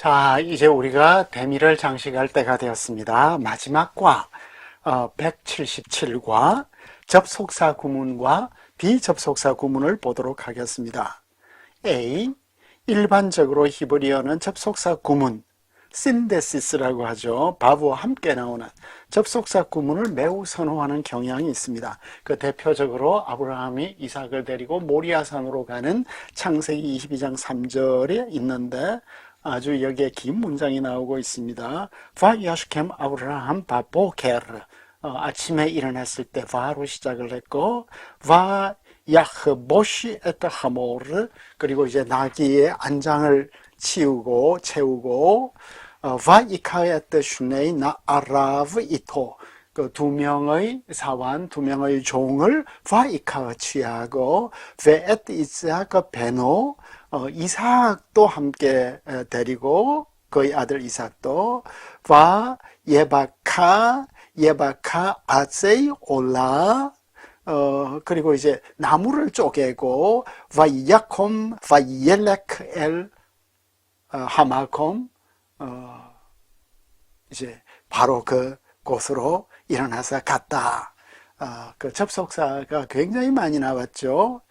자, 이제 우리가 대미를 장식할 때가 되었습니다. 마지막 과, 어, 177과 접속사 구문과 비접속사 구문을 보도록 하겠습니다. A. 일반적으로 히브리어는 접속사 구문, 신데시스라고 하죠. 바브와 함께 나오는 접속사 구문을 매우 선호하는 경향이 있습니다. 그 대표적으로 아브라함이 이삭을 데리고 모리아산으로 가는 창세기 22장 3절에 있는데 아주 여기에 긴 문장이 나오고 있습니다. 바야슈켐 아브라함 바보케르 어, 아침에 일어났을 때 바로 시작을 했고 바 야흐보시 에트 하모르. 그리고 이제 나귀의 안장을 치우고 채우고 어, 바 이카에트 슈네이 나 아라브 이토 그 두 명의 사원, 두 명의 종을 바이카가 취하고 베에트 이스하크 베노 어, 이삭도 함께 에, 데리고 그의 아들 이삭도 바 예바카 예바카 아세이 올라 어, 그리고 이제 나무를 쪼개고 바야콤 바옐렉 엘 어, 하마콤 어, 이제 바로 그 곳으로 일어나서 갔다. 어, 그 접속사가 굉장히 많이 나왔죠.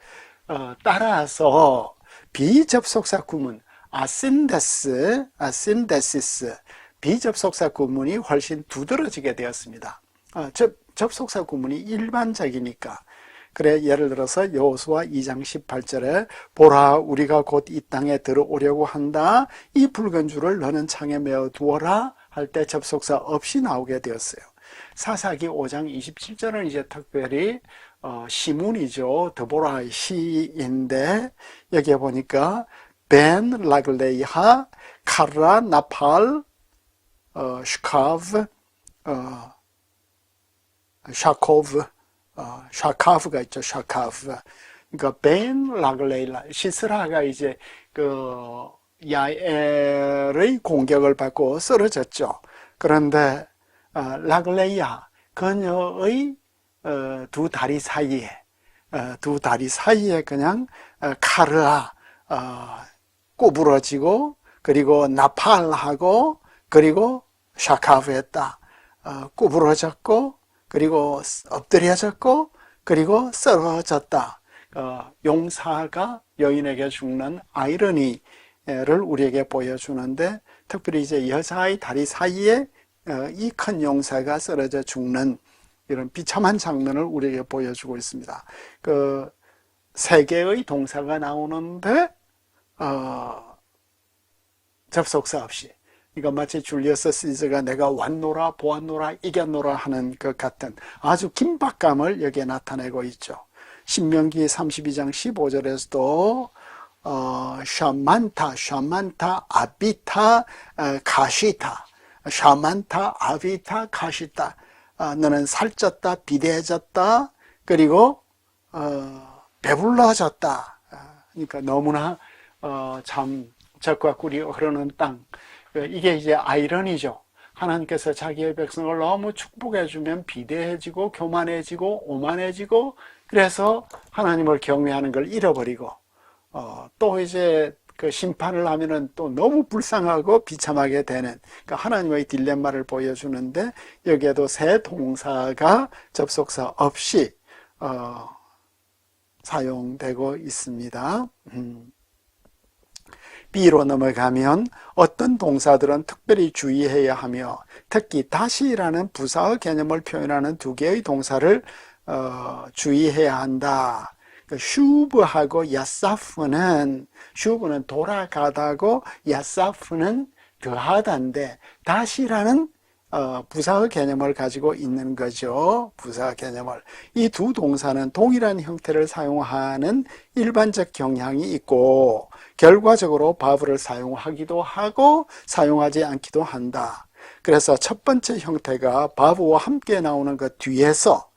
어, 따라서 비접속사 구문 아신데스, 아신데시스 비접속사 구문이 훨씬 두드러지게 되었습니다. 어, 접, 접속사 구문이 일반적이니까 그래 예를 들어서 여호수아 2장 18절에 보라 우리가 곧 이 땅에 들어오려고 한다 이 붉은 줄을 너는 창에 메어 두어라 할 때 접속사 없이 나오게 되었어요. 사사기 5장 27절은 이제 특별히 어, 시문이죠. 드보라의 시인데 여기에 보니까 벤 라글레이하 카라 나팔 어, 슈카브 어, 샤코브 어, 샤카프가 있죠. 샤카프. 그러니까 벤 라글레이라 시스라가 이제 그 야엘의 공격을 받고 쓰러졌죠. 그런데 어, 라글레이아 그녀의 어, 두 다리 사이에 어, 두 다리 사이에 그냥 어, 카르아 어, 꼬부러지고 그리고 나팔하고 그리고 샤카프했다. 어, 구부러졌고 그리고 엎드려졌고 그리고 쓰러졌다. 어, 용사가 여인에게 죽는 아이러니를 우리에게 보여주는데 특별히 이제 여자의 다리 사이에 어, 이 큰 용사가 쓰러져 죽는 이런 비참한 장면을 우리에게 보여주고 있습니다. 그 세 개의 동사가 나오는데 어, 접속사 없이 그러니까 마치 줄리어스 시저가 내가 왔노라 보았노라 이겼노라 하는 것 같은 아주 긴박감을 여기에 나타내고 있죠. 신명기 32장 15절에서도 어, 샤만타, 샤만타, 아비타, 어, 가시타, 샤만타, 아비타, 가시타. 어, 너는 살쪘다, 비대해졌다, 그리고 어, 배불러졌다. 어, 그러니까 너무나 어, 참 적과 꿀이 흐르는 땅. 이게 이제 아이러니죠. 하나님께서 자기의 백성을 너무 축복해주면 비대해지고 교만해지고 오만해지고 그래서 하나님을 경외하는 걸 잃어버리고 어, 또 이제 그 심판을 하면은 또 너무 불쌍하고 비참하게 되는 그러니까 하나님의 딜레마를 보여주는데 여기에도 새 동사가 접속사 없이 어, 사용되고 있습니다. 음. B로 넘어가면 어떤 동사들은 특별히 주의해야 하며 특히 다시라는 부사의 개념을 표현하는 두 개의 동사를 어, 주의해야 한다. 그 슈브하고 야사프는 슈브는 돌아가다고 야사프는 더하다인데 다시라는 어, 부사의 개념을 가지고 있는 거죠. 부사 개념을. 이 두 동사는 동일한 형태를 사용하는 일반적 경향이 있고 결과적으로 바브를 사용하기도 하고 사용하지 않기도 한다. 그래서 첫 번째 형태가 바브와 함께 나오는 것 뒤에서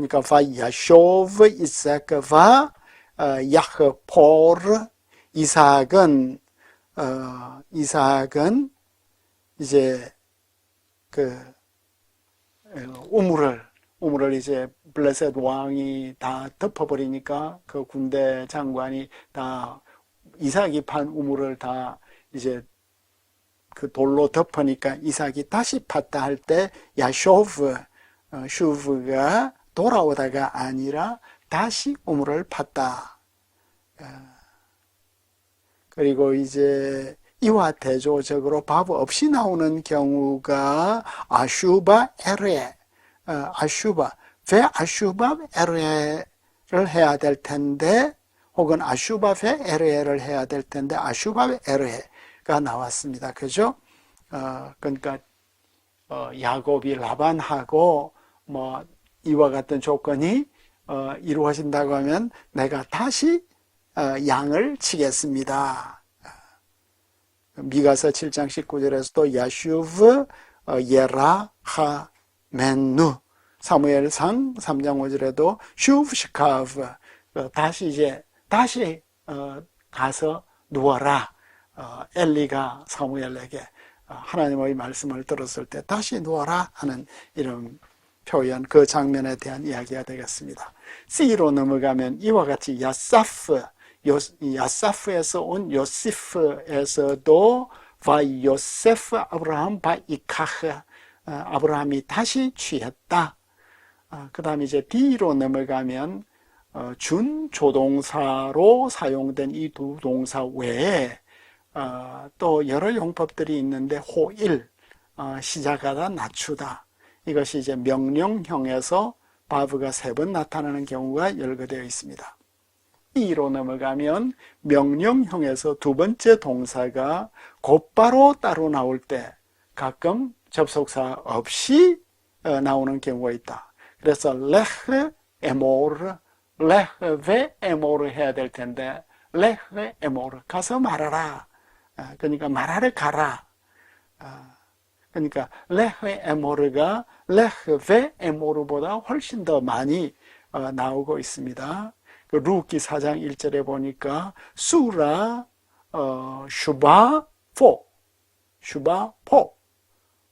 그러니까 바 야쇼브 이삭 바 야흐포르 이삭은 어, 이삭은 이제 그 우물을 우물을 이제 블레셋 왕이 다 덮어버리니까 그 군대 장관이 다 이삭이 판 우물을 다 이제 그 돌로 덮으니까 이삭이 다시 팠다 할 때 야쇼브 어, 슈브가 돌아오다가 아니라 다시 우물을 팠다. 어, 그리고 이제 이와 대조적으로 밥 없이 나오는 경우가 아슈바 에레, 어, 아슈바, 베 아슈바 에레를 해야 될 텐데, 혹은 아슈바 베 에레를 해야 될 텐데, 아슈바 에레가 나왔습니다. 그죠? 어, 그러니까, 어, 야곱이 라반하고, 뭐, 이와 같은 조건이, 어, 이루어진다고 하면, 내가 다시, 어, 양을 치겠습니다. 미가서 7장 19절에서도 야슈브 어, 예라 하 맨누. 사무엘상 3장 5절에도 슈브시카브. 어, 다시 이제 다시 어, 가서 누워라. 어, 엘리가 사무엘에게 어, 하나님의 말씀을 들었을 때 다시 누워라 하는 이런 표현 그 장면에 대한 이야기가 되겠습니다. C로 넘어가면 이와 같이 야사프 요, 야사프에서 온 요시프에서도 바 요세프 아브라함 바 이카흐 어, 아브라함이 다시 취했다. 그 다음에 이제 D로 넘어가면 어, 준조동사로 사용된 이 두 동사 외에 어, 또 여러 용법들이 있는데 호일 어, 시작하다 낮추다 이것이 이제 명령형에서 바브가 세 번 나타나는 경우가 열거되어 있습니다. 이로 넘어가면 명령형에서 두 번째 동사가 곧바로 따로 나올 때 가끔 접속사 없이 어, 나오는 경우가 있다. 그래서 레흐 에모르 레흐 베 에모르 해야 될 텐데 레흐 에모르 가서 말하라. 아, 그러니까 말하러 가라. 아, 그러니까 레흐 에모르가 레흐 베 에모르보다 훨씬 더 많이 어, 나오고 있습니다. 그 루키 4장 1절에 보니까 수라 어, 슈바 포. 슈바 포.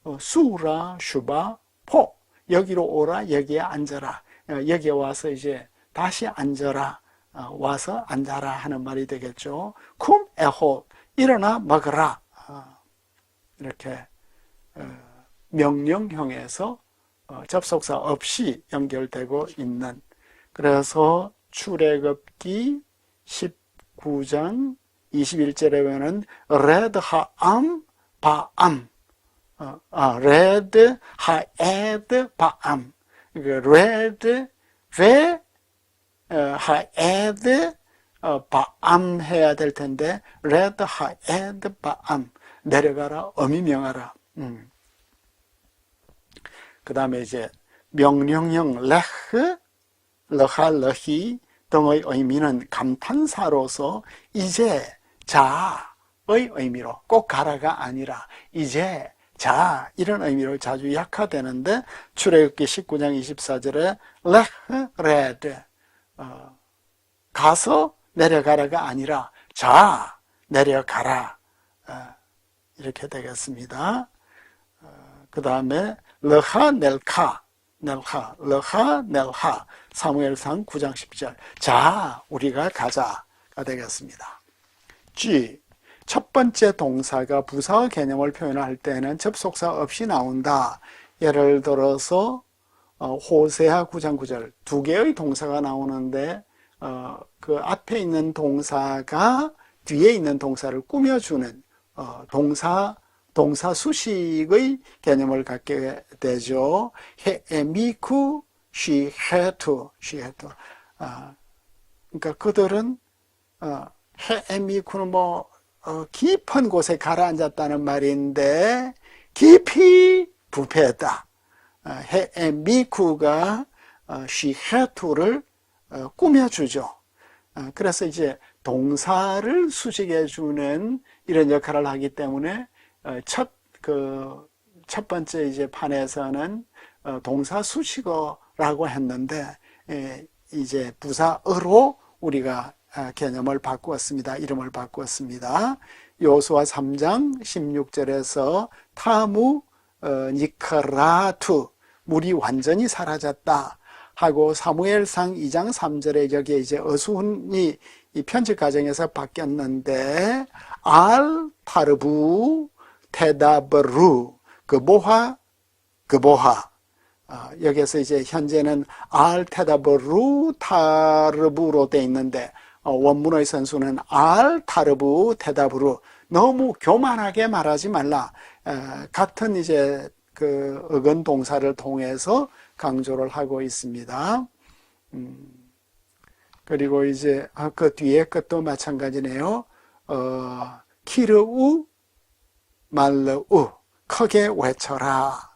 어, 수라 슈바 포. 여기로 오라 여기에 앉아라. 어, 여기에 와서 이제 다시 앉아라. 어, 와서 앉아라 하는 말이 되겠죠. 쿰 에호 일어나 먹어라. 어, 이렇게 어, 명령형에서 어, 접속사 없이 연결되고 있는. 그래서 출애굽기 19장 21절에 보면 레드 하암 바암 어, 아, 레드 하에드 바암 레드 베 어, 하에드 어, 바암 해야 될 텐데 레드 하에드 바암 내려가라 어미 명하라 음. 그 다음에 이제 명령형 레흐 러하 러히 등의 의미는 감탄사로서 이제 자의 의미로 꼭 가라가 아니라 이제 자 이런 의미로 자주 약화되는데 출애굽기 19장 24절에 레흐 레드 어, 가서 내려가라가 아니라 자 내려가라 어, 이렇게 되겠습니다. 어, 그 다음에 러하 넬카 넬하, 러하, 넬하, 사무엘상 9장 10절. 자, 우리가 가자가 되겠습니다. G, 첫 번째 동사가 부사 개념을 표현할 때는 접속사 없이 나온다. 예를 들어서 어, 호세아 9장 9절 두 개의 동사가 나오는데 어, 그 앞에 있는 동사가 뒤에 있는 동사를 꾸며주는 어, 동사 동사 수식의 개념을 갖게 되죠. 헤미쿠 she had. 아, 그러니까 그들은 어, 헤미쿠는 뭐 어, 깊은 곳에 가라앉았다는 말인데 깊이 부패했다. 어, 헤미쿠가 어, she had to를 어, 꾸며주죠. 어, 그래서 이제 동사를 수식해주는 이런 역할을 하기 때문에 어, 첫, 그, 첫 번째 이제 판에서는 어, 동사 수식어라고 했는데, 이제 부사어로 우리가 아, 개념을 바꾸었습니다. 이름을 바꾸었습니다. 요수와 3장 16절에서 타무 어, 니크라투 물이 완전히 사라졌다 하고 사무엘상 2장 3절에 여기에 이제 어순이 이 편집 과정에서 바뀌었는데 알 타르부 테다브루 그보하 그보하 어, 여기서 이제 현재는 알 테다브루 타르부로 돼 있는데 어, 원문의 선수는 알 타르부 테다브루 너무 교만하게 말하지 말라 에, 같은 이제 그 어근 동사를 통해서 강조를 하고 있습니다. 음, 그리고 이제 아, 그 뒤에 것도 마찬가지네요. 어, 키르우 말르우 크게 외쳐라.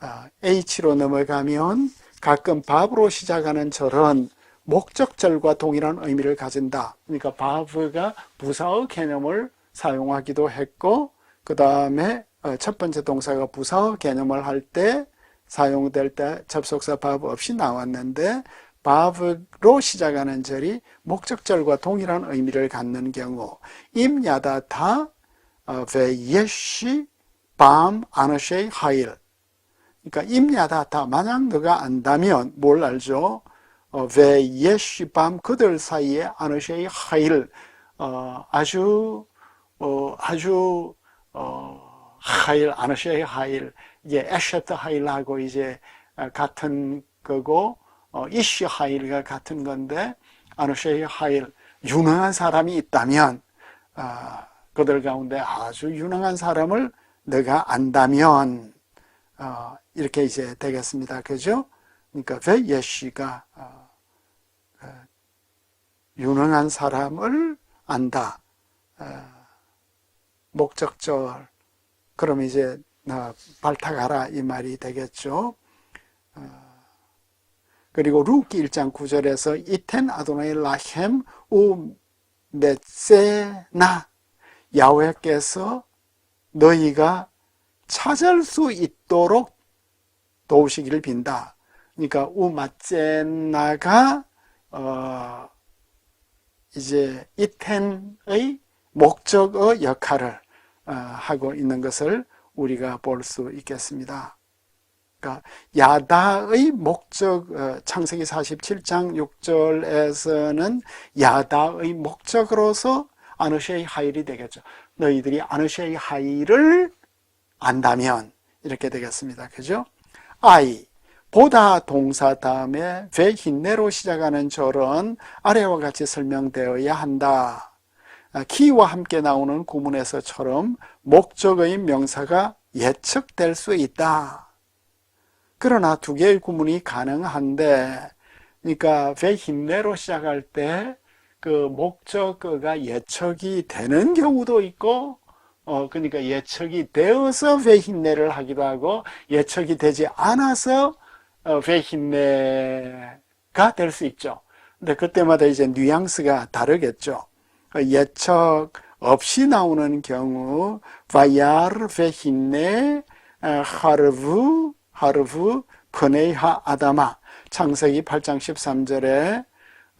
아, H로 넘어가면 가끔 밥으로 시작하는 절은 목적절과 동일한 의미를 가진다. 그러니까 밥가 부사의 개념을 사용하기도 했고, 그 다음에 어, 첫 번째 동사가 부사의 개념을 할 때 사용될 때 접속사 밥 없이 나왔는데, 밥으로 시작하는 절이 목적절과 동일한 의미를 갖는 경우, 임야다타 베예시 밤 아너쉐이 하일. 그러니까 임야다타 만약 너가 안다면 뭘 알죠? 베예시 밤 그들 사이에 아너쉐이 하일. 어, 아주 어, 아주 어, 하일 아너쉐이 하일. 이제 에셰트 하일하고 이제 같은 거고 어, 이시 하일과 같은 건데 아너쉐이 하일. 유능한 사람이 있다면 아, 그들 가운데 아주 유능한 사람을 내가 안다면 어, 이렇게 이제 되겠습니다. 그죠? 그러니까 왜 예시가 어, 어, 유능한 사람을 안다. 어, 목적절 그럼 이제 어, 발탁하라 이 말이 되겠죠. 어, 그리고 루키 1장 9절에서 이텐 아도나이 라헴 우 메세나 야훼께서 너희가 찾을 수 있도록 도우시기를 빈다. 그러니까 우마제나가 어 이제 이텐의 목적의 역할을 어 하고 있는 것을 우리가 볼 수 있겠습니다. 그러니까 야다의 목적 어, 창세기 47장 6절에서는 야다의 목적으로서 아누쉐이 하일이 되겠죠. 너희들이 아누쉐이 하일을 안다면 이렇게 되겠습니다. 그죠? I 보다 동사 다음에 배 힌내로 시작하는 절은 아래와 같이 설명되어야 한다. 아, 키와 함께 나오는 구문에서처럼 목적의 명사가 예측될 수 있다. 그러나 두 개의 구문이 가능한데, 그러니까 배 힌내로 시작할 때 그 목적어가 예측이 되는 경우도 있고, 어, 그러니까 예측이 되어서 회hin내를 하기도 하고, 예측이 되지 않아서 어, 회hin내가 될 수 있죠. 근데 그때마다 이제 뉘앙스가 다르겠죠. 어, 예측 없이 나오는 경우, 바야르 회hin내 하르브 하르브 퍼네이하 아다마 창세기 8장 13절에 어,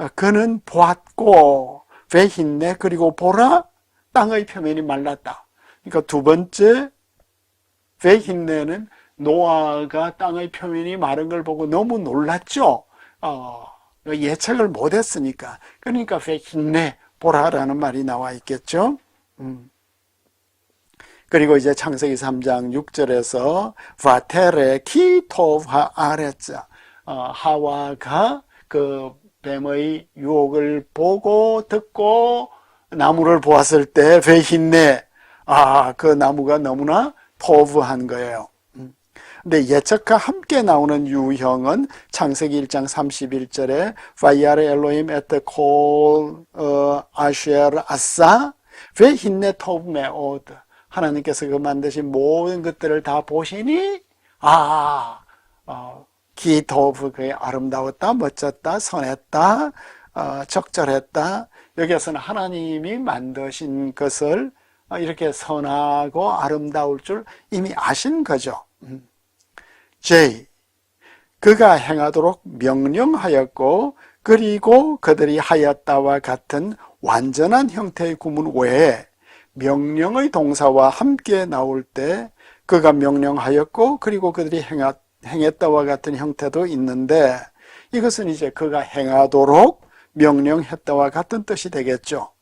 그는 보았고 회hin내 그리고 보라 땅의 표면이 말랐다. 그러니까 두 번째 회hin내는 노아가 땅의 표면이 마른 걸 보고 너무 놀랐죠. 어, 예측을 못했으니까. 그러니까 회hin내 보라라는 말이 나와 있겠죠. 음. 그리고 이제 창세기 3장 6절에서 바테레 키토바 아레자 어, 하와가 그 뱀의 유혹을 보고 듣고 나무를 보았을 때 회hin내 아, 그 나무가 너무나 토부한 거예요. 음. 근데 예측과 함께 나오는 유형은 창세기 1장 31절에 파이아르 엘로임 에트 콜 아쉐르 아싸 왜 힌네 토브 메 오드 하나님께서 그 만드신 모든 것들을 다 보시니 아 어, 기도브 그의 아름다웠다 멋졌다 선했다 어, 적절했다 여기에서는 하나님이 만드신 것을 이렇게 선하고 아름다울 줄 이미 아신 거죠. 음. J. 그가 행하도록 명령하였고 그리고 그들이 하였다와 같은 완전한 형태의 구문 외에 명령의 동사와 함께 나올 때 그가 명령하였고 그리고 그들이 행하, 행했다와 같은 형태도 있는데 이것은 이제 그가 행하도록 명령했다와 같은 뜻이 되겠죠.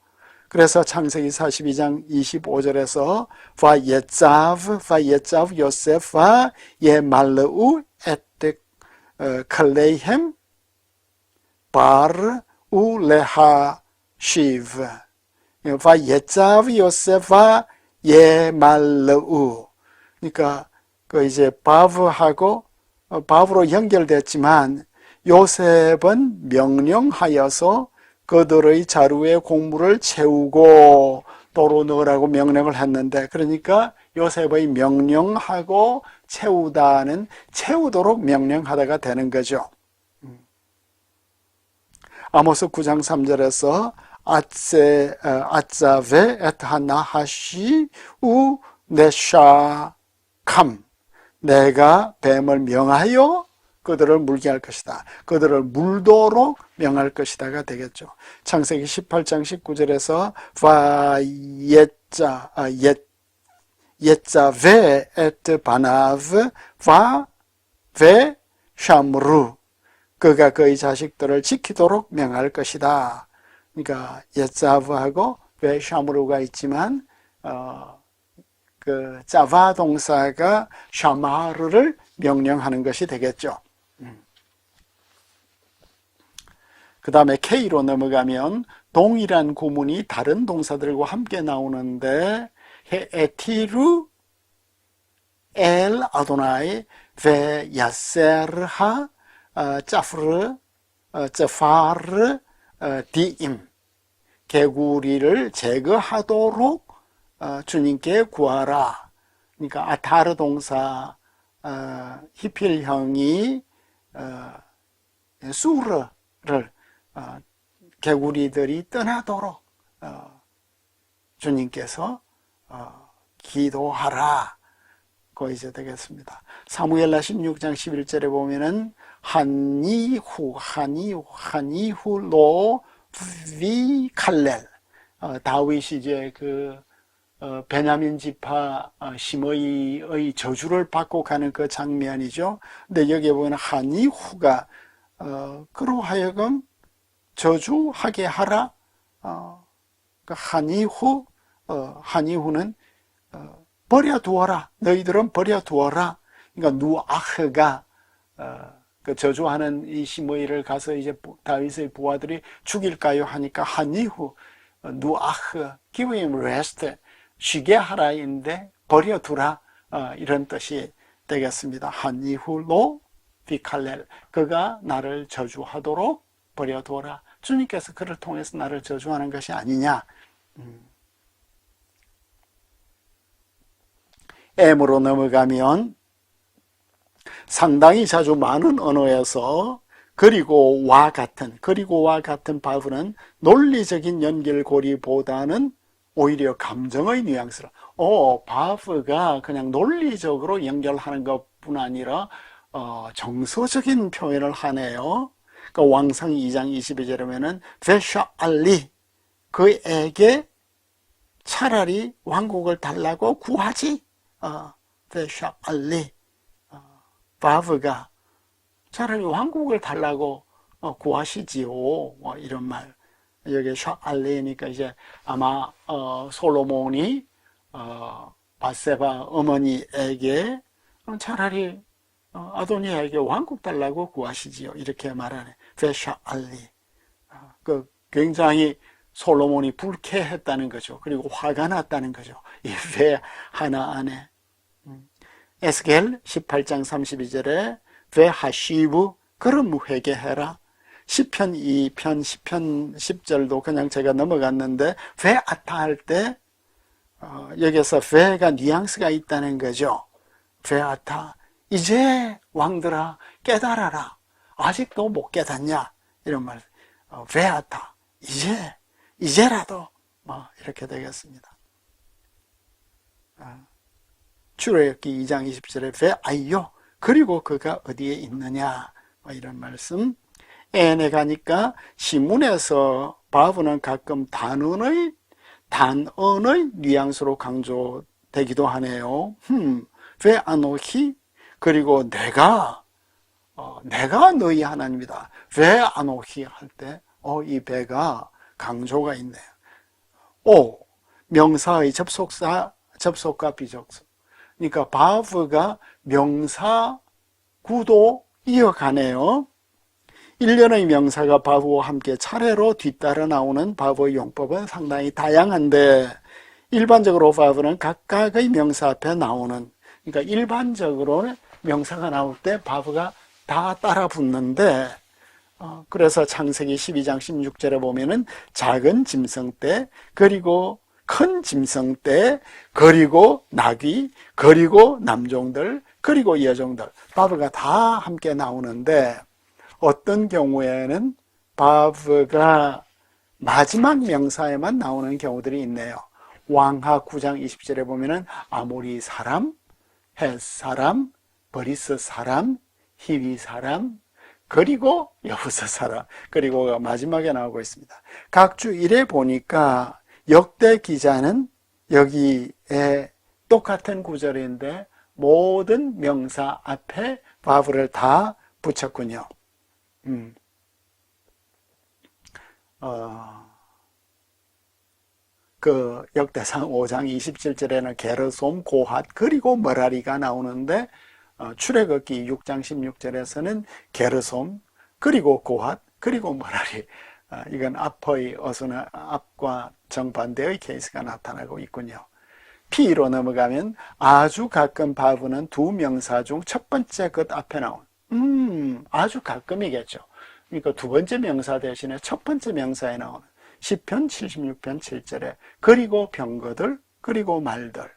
그래서 창세기 42장 25절에서 바예자브 바예자브 요세파 예말르우 에트 클레이햄 바르 우레하 시브 바예자브 요세파 예말르우 그러니까 그 이제 바브하고 어, 바브로 연결됐지만 요셉은 명령하여서 그들의 자루에 곡물을 채우고 도로 넣으라고 명령을 했는데 그러니까 요셉의 명령하고 채우다는 채우도록 명령하다가 되는 거죠. 음. 아모스 9장 3절에서 아ጼ 어, 아자베 에타나하시 우 네샤캄 내가 뱀을 명하여 그들을 물게 할 것이다. 그들을 물도록 명할 것이다가 되겠죠. 창세기 18장 19절에서 바예자 아, 예 예자베 에트 바나브 바베 샴루 그가 그의 자식들을 지키도록 명할 것이다. 그러니까 예자브하고 베 샴루가 있지만 어, 그 자바 동사가 샤마르를 명령하는 것이 되겠죠. 그 다음에 K로 넘어가면 동일한 구문이 다른 동사들과 함께 나오는데 에티루 엘 아도나이 베 야세르하 짜프르 짜파르 디임 개구리를 제거하도록 어, 주님께 구하라. 그러니까 아타르 동사 어, 히필형이 어, 수르를 어, 개구리들이 떠나도록 어, 주님께서 어, 기도하라. 거 이제 되겠습니다. 사무엘라 16장 11절에 보면은 한이후 한이후 한이후로 비 칼렐 다윗이 이제 그 베냐민 지파 시므이의 저주를 받고 가는 그 장면이죠. 근데 여기에 보면 한이후가 그로 하여금 저주하게 하라. 어, 그 한이후, 어, 한이후는 어, 버려두어라. 너희들은 버려두어라. 그러니까 누아흐가 어, 그 저주하는 이 시므이를 가서 이제 다윗의 부하들이 죽일까요 하니까 한이후 어, 누아흐 give him rest 쉬게 하라인데 버려두라 어, 이런 뜻이 되겠습니다. 한이후로 비칼렐 그가 나를 저주하도록 버려두어라. 주님께서 그를 통해서 나를 저주하는 것이 아니냐. 음. M으로 넘어가면 상당히 자주 많은 언어에서 그리고 와 같은 그리고 와 같은 바브는 논리적인 연결고리보다는 오히려 감정의 뉘앙스로 어 바브가 그냥 논리적으로 연결하는 것뿐 아니라 어, 정서적인 표현을 하네요. 그 왕상 2장 22절에 보면은 베샤 알리 그에게 차라리 왕국을 달라고 구하지. 어, 베샤 알리 어, 바브가 차라리 왕국을 달라고 어, 구하시지요. 뭐 이런 말. 여기 샤 알리니까 이제 아마 어, 솔로몬이 어, 바세바 어머니에게 차라리 어, 아도니에게 왕국 달라고 구하시지요. 이렇게 말하네. 베샤 알리. 어, 그 굉장히 솔로몬이 불쾌했다는 거죠. 그리고 화가 났다는 거죠. 이배 하나 안에. 음. 에스겔 18장 32절에 배 하시부 그럼 회개해라. 10편 2편 10편 10절도 그냥 제가 넘어갔는데 배 아타 할때 어, 여기서 배가 뉘앙스가 있다는 거죠. 배 아타 이제 왕들아 깨달아라. 아직도 못 깨닫냐? 이런 말. 어, 베아타. 이제 이제라도 뭐 이렇게 되겠습니다. 어, 출애굽기 2장 20절에 베아이요. 그리고 그가 어디에 있느냐? 뭐 이런 말씀. 애에 가니까 신문에서 바브는 가끔 단언의 단언의 뉘앙스로 강조되기도 하네요. 흠, 왜 아노히 그리고 내가 어, 내가 너희 하나님이다. 왜 안오히 할 때, 어, 이 배가 강조가 있네요. 오 명사의 접속사 접속과 비접속. 그러니까 바브가 명사 구도 이어가네요. 일련의 명사가 바브와 함께 차례로 뒤따라 나오는 바브의 용법은 상당히 다양한데 일반적으로 바브는 각각의 명사 앞에 나오는 그러니까 일반적으로는 명사가 나올 때 바브가 다 따라 붙는데 어, 그래서 창세기 12장 16절에 보면은 작은 짐승 때 그리고 큰 짐승 때 그리고 나귀 그리고 남종들 그리고 여종들 바브가 다 함께 나오는데 어떤 경우에는 바브가 마지막 명사에만 나오는 경우들이 있네요. 왕하 9장 20절에 보면은 아모리 사람, 헷 사람, 버리스 사람, 히비 사람, 그리고 여부서 사람, 그리고 마지막에 나오고 있습니다. 각주 1에 보니까 역대 기자는 여기에 똑같은 구절인데 모든 명사 앞에 바브를 다 붙였군요. 음. 어, 그 역대상 5장 27절에는 게르솜, 고핫, 그리고 머라리가 나오는데 어, 출애굽기 6장 16절에서는 게르솜, 그리고 고핫, 그리고 머라리. 어, 이건 앞의 어수나 앞과 정반대의 케이스가 나타나고 있군요. P로 넘어가면 아주 가끔 바브는 두 명사 중 첫 번째 것 앞에 나온 음 아주 가끔이겠죠. 그러니까 두 번째 명사 대신에 첫 번째 명사에 나오는 10편 76편 7절에 그리고 병거들 그리고 말들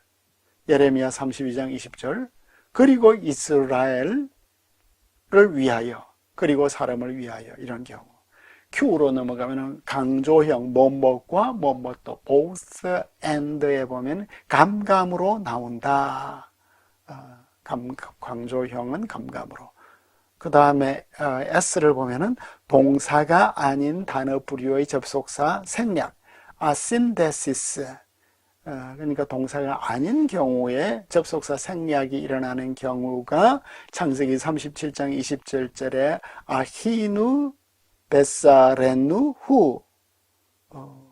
예레미야 32장 20절 그리고 이스라엘을 위하여 그리고 사람을 위하여 이런 경우 Q로 넘어가면 강조형 뭐뭐과 뭐뭐또 both and에 보면 감감으로 나온다. 어, 감, 강조형은 감감으로. 그 다음에 어, S를 보면은 동사가 아닌 단어 부류의 접속사 생략, 아신데시스. 어, 그러니까 동사가 아닌 경우에 접속사 생략이 일어나는 경우가 창세기 37장 27절에 아히누 베사렌누 후 어,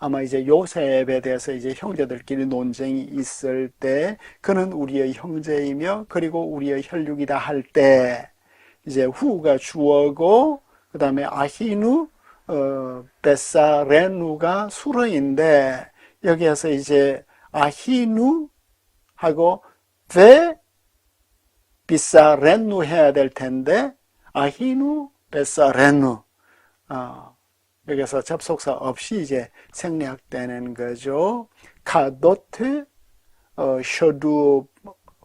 아마 이제 요셉에 대해서 이제 형제들끼리 논쟁이 있을 때 그는 우리의 형제이며 그리고 우리의 혈육이다 할 때 이제 후가 주어고 그 다음에 아히누 어, 베사레누가 수로인데 여기에서 이제 아히누 하고 베 비사레누 해야 될 텐데 아히누 베사레누. 어, 여기서 접속사 없이 이제 생략되는 거죠. 카도트, 어, 셔두,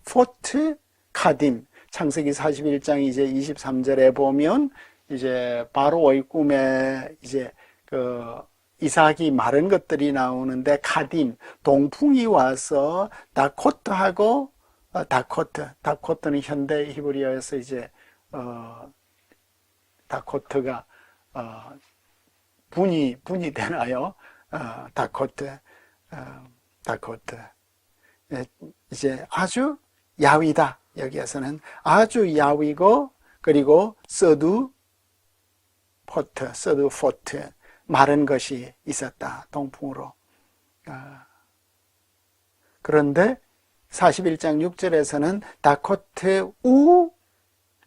포트, 카딤. 창세기 41장 이제 23절에 보면 이제 바로의 꿈에 이제 그 이삭이 마른 것들이 나오는데 카딤 동풍이 와서 다코트하고 어, 다코트 다코트는 현대 히브리어에서 이제 어 다코트가 어, 분이 분이 되나요? 어, 다코트 어, 다코트. 예, 이제 아주 야위다. 여기에서는 아주 야위고 그리고 서두 포트 서두 포트 마른 것이 있었다. 동풍으로. 어, 그런데 41장 6절에서는 다코트 우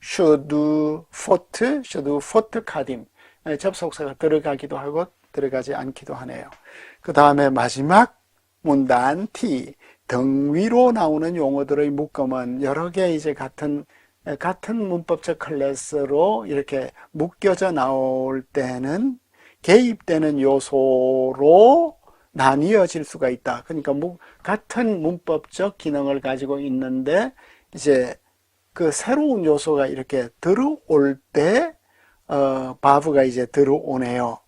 슈드 포트, 슈드 포트 카딤 접속사가 들어가기도 하고 들어가지 않기도 하네요. 그 다음에 마지막 문단 T 등 위로 나오는 용어들의 묶음은 여러 개 이제 같은 같은 문법적 클래스로 이렇게 묶여져 나올 때는 개입되는 요소로 나뉘어질 수가 있다. 그러니까 같은 문법적 기능을 가지고 있는데 이제 그 새로운 요소가 이렇게 들어올 때 어, 바브가 이제 들어오네요.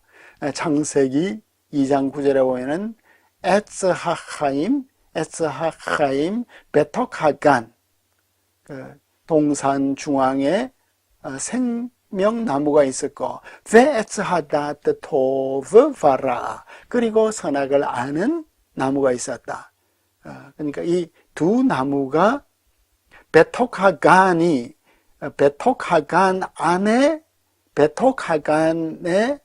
창세기 2장 9절에 보면은 에츠하하임, 에츠하하임, 베토카간 그 동산 중앙에 어, 생명나무가 있었고 베에츠하다트 토브 바라 그리고 선악을 아는 나무가 있었다. 어, 그러니까 이 두 나무가 베톡하간이 베톡하간 안에 베톡하간의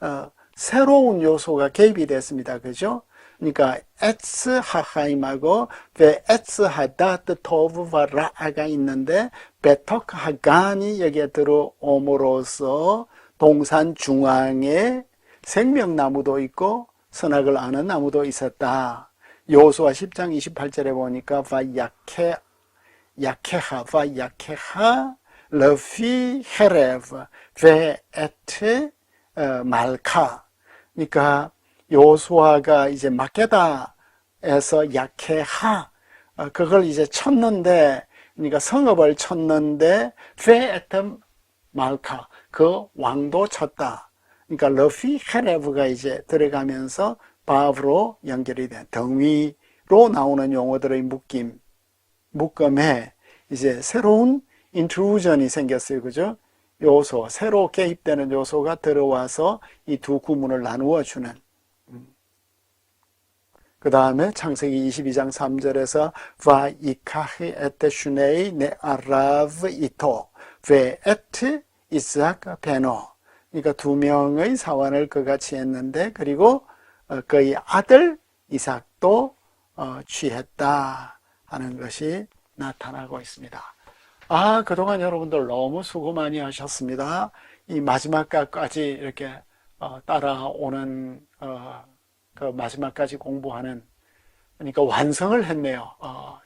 어, 새로운 요소가 개입이 됐습니다. 그죠? 그러니까 에츠 하하임하고 베 에츠 하다트 토브 바라가 있는데 베턱 하간이 여기에 들어옴으로써 동산 중앙에 생명나무도 있고 선악을 아는 나무도 있었다. 요수와 10장 28절에 보니까 바야케 야케하 바야케하 러피 헤레브 베에트 어, 말카 그러니까 요수아가 이제 마케다에서 야케하 어, 그걸 이제 쳤는데 그러니까 성읍을 쳤는데 페에트 말카 그 왕도 쳤다. 그러니까 러피 헤레브가 이제 들어가면서 바브로 연결이 된 덩위로 나오는 용어들의 묶임 묶음에 이제 새로운 인트루전이 생겼어요. 그죠? 요소, 새로 개입되는 요소가 들어와서 이 두 구문을 나누어 주는. 그 다음에 창세기 22장 3절에서 바 이카히 에테 슈네이 네 아라브 이토 베 에트 이스학 베노 그러니까 두 명의 사원을 그같이 했는데 그리고 어, 그의 아들 이삭도 어, 취했다 하는 것이 나타나고 있습니다. 아, 그동안 여러분들 너무 수고 많이 하셨습니다. 이 마지막까지 이렇게 어, 따라오는 그 마지막까지 공부하는 그러니까 완성을 했네요.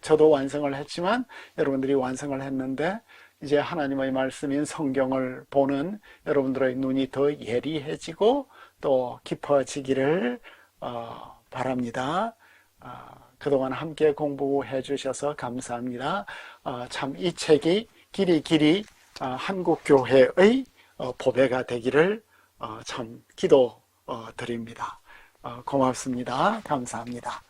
저도 완성을 했지만 여러분들이 완성을 했는데 이제 하나님의 말씀인 성경을 보는 여러분들의 눈이 더 예리해지고 또 깊어지기를 어, 바랍니다. 어, 그동안 함께 공부해 주셔서 감사합니다. 어, 참이 책이 길이 길이 한국 교회의 보배가 되기를 참 기도 드립니다. 고맙습니다. 감사합니다.